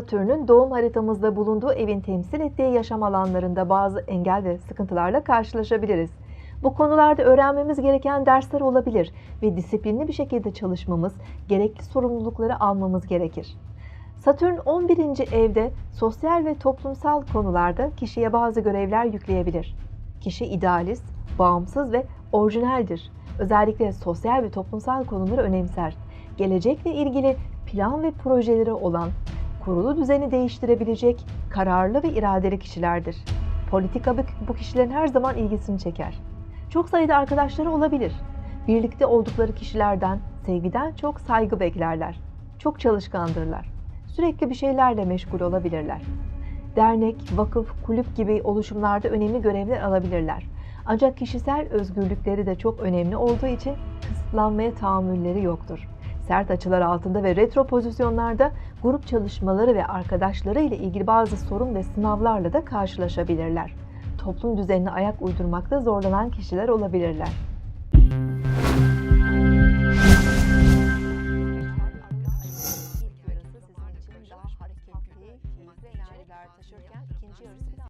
Satürn'ün doğum haritamızda bulunduğu evin temsil ettiği yaşam alanlarında bazı engel ve sıkıntılarla karşılaşabiliriz. Bu konularda öğrenmemiz gereken dersler olabilir ve disiplinli bir şekilde çalışmamız, gerekli sorumlulukları almamız gerekir. Satürn 11. evde sosyal ve toplumsal konularda kişiye bazı görevler yükleyebilir. Kişi idealist, bağımsız ve orijinaldir. Özellikle sosyal ve toplumsal konuları önemser. Gelecekle ilgili plan ve projeleri olan, kurulu düzeni değiştirebilecek kararlı ve iradeli kişilerdir. Politika bu- kişilerin her zaman ilgisini çeker. Çok sayıda arkadaşları olabilir. Birlikte oldukları kişilerden sevgiden çok saygı beklerler. Çok çalışkandırlar. Sürekli bir şeylerle meşgul olabilirler. Dernek, vakıf, kulüp gibi oluşumlarda önemli görevler alabilirler. Ancak kişisel özgürlükleri de çok önemli olduğu için kısıtlanmaya tahammülleri yoktur. Sert açılar altında ve retro pozisyonlarda grup çalışmaları ve arkadaşları ile ilgili bazı sorun ve sınavlarla da karşılaşabilirler. Toplum düzenine ayak uydurmakta zorlanan kişiler olabilirler.